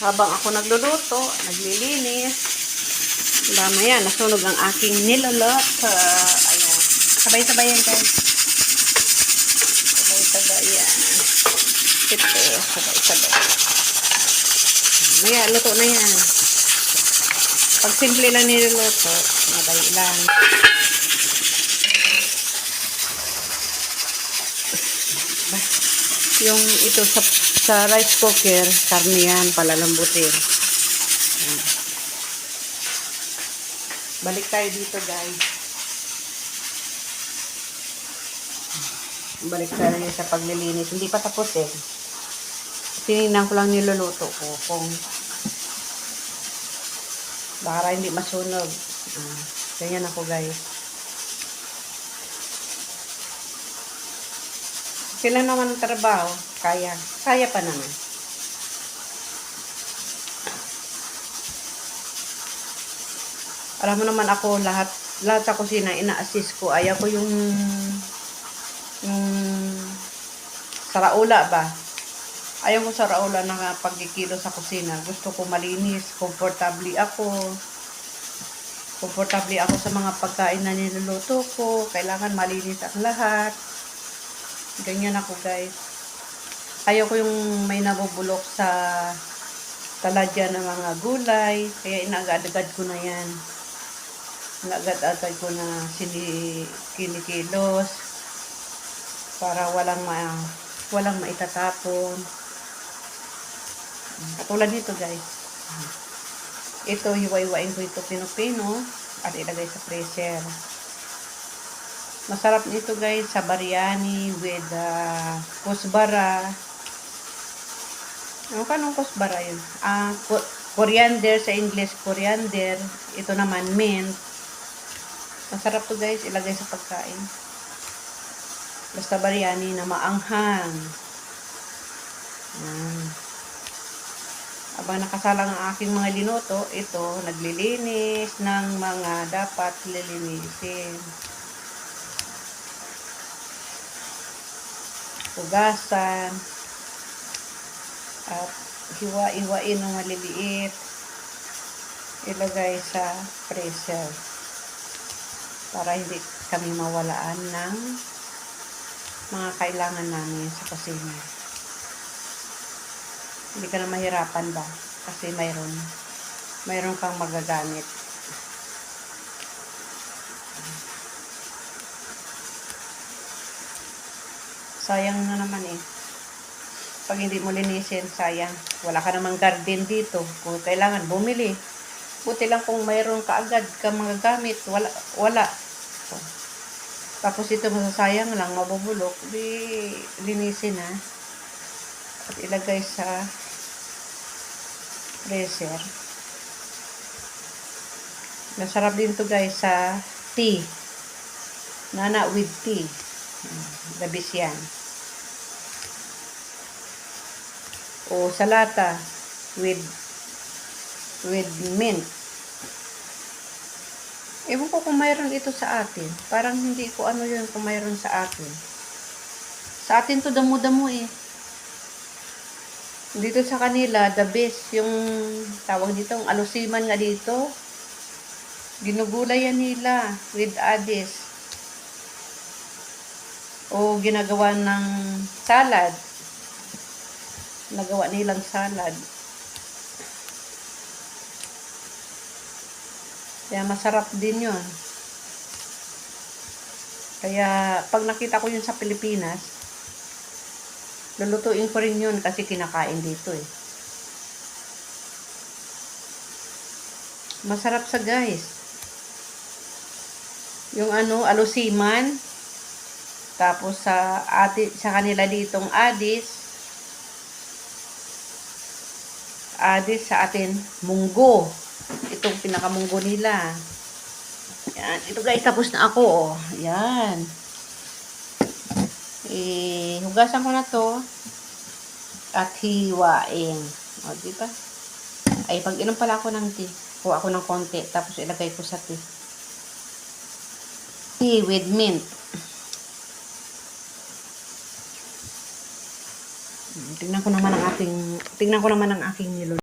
Habang ako nagluluto, naglilinis. Mamaya, nasunog ang aking niluluto. Ayan. Sabay-sabay yan, guys. Sabay-sabay yan. Ito, sabay-sabay. Maya, luto na yan. Pag simple lang niluluto, madali lang. Yung ito sa, sa rice cooker, karne yan, palalambutin. Ayan. Balik tayo dito, guys. Balik tayo sa paglilinis. Hindi pa tapos eh. Tinignan ko lang niluluto ko kung baka hindi masunog. Ah, ganyan ako, guys. Sila naman trabaho, kaya. Kaya pa naman. Alam mo naman ako, lahat, lahat sa kusina, ina-assist ko. Ayaw ko yung, yung, saraula ba? Ayaw ko saraula na pagkikilo sa kusina. Gusto ko malinis, komportable ako. Komportable ako sa mga pagkain na niluluto ko. Kailangan malinis ang lahat. Ganyan ako, guys. Ayaw ko yung may nabubulok sa taladya ng mga gulay. Kaya inaagad-agad ko na yan. Inaagad-agad ko na sini kinikilos para walang ma walang maitatapon. Katulad nito, guys. Ito, hiwa-hiwain ko ito pino-pino at ilagay sa freezer. Masarap nito guys sa biryani with uh, kusbara. Ano ka nung kusbara yun? Ah, ko- coriander sa English, coriander. Ito naman mint. Masarap to guys, ilagay sa pagkain. Basta biryani na maanghang. Yan. Abang nakasalang ang aking mga linuto, ito, naglilinis ng mga dapat lilinisin. Hugasan at hiwa-iwain ng maliliit ilagay sa freezer para hindi kami mawalaan ng mga kailangan namin sa kusina. Hindi ka na mahirapan ba? Kasi mayroon mayroon kang magagamit sayang na naman eh. Pag hindi mo linisin, sayang. Wala ka namang garden dito. Kung kailangan, bumili. Buti lang kung mayroon ka agad ka mga gamit. Wala. wala. Tapos ito masasayang lang, mabubulok. Di, linisin ha. At ilagay sa freezer. Masarap din to guys sa tea. Nana with tea. Labis yan. O sa lata with with mint. Ewan ko kung mayroon ito sa atin. Parang hindi ko ano yun kung mayroon sa atin. Sa atin to damo-damo eh. Dito sa kanila, the best, yung tawag dito, ang alusiman nga dito. Ginugulayan nila with adis o ginagawa ng salad. Nagawa nilang salad. Kaya masarap din yun. Kaya pag nakita ko yun sa Pilipinas, lulutuin ko rin yun kasi kinakain dito eh. Masarap sa guys. Yung ano, alusiman, tapos sa ati sa kanila ditong adis adis sa atin munggo. Itong pinakamunggo nila. Yan, ito guys tapos na ako oh. Yan. Eh hugasan ko na to at hiwain. O, di ba? Ay, pag inom pala ako ng tea, kuha ako ng konti, tapos ilagay ko sa tea. Tea with mint. Tingnan ko naman ang ating, tingnan ko naman ang aking nilo.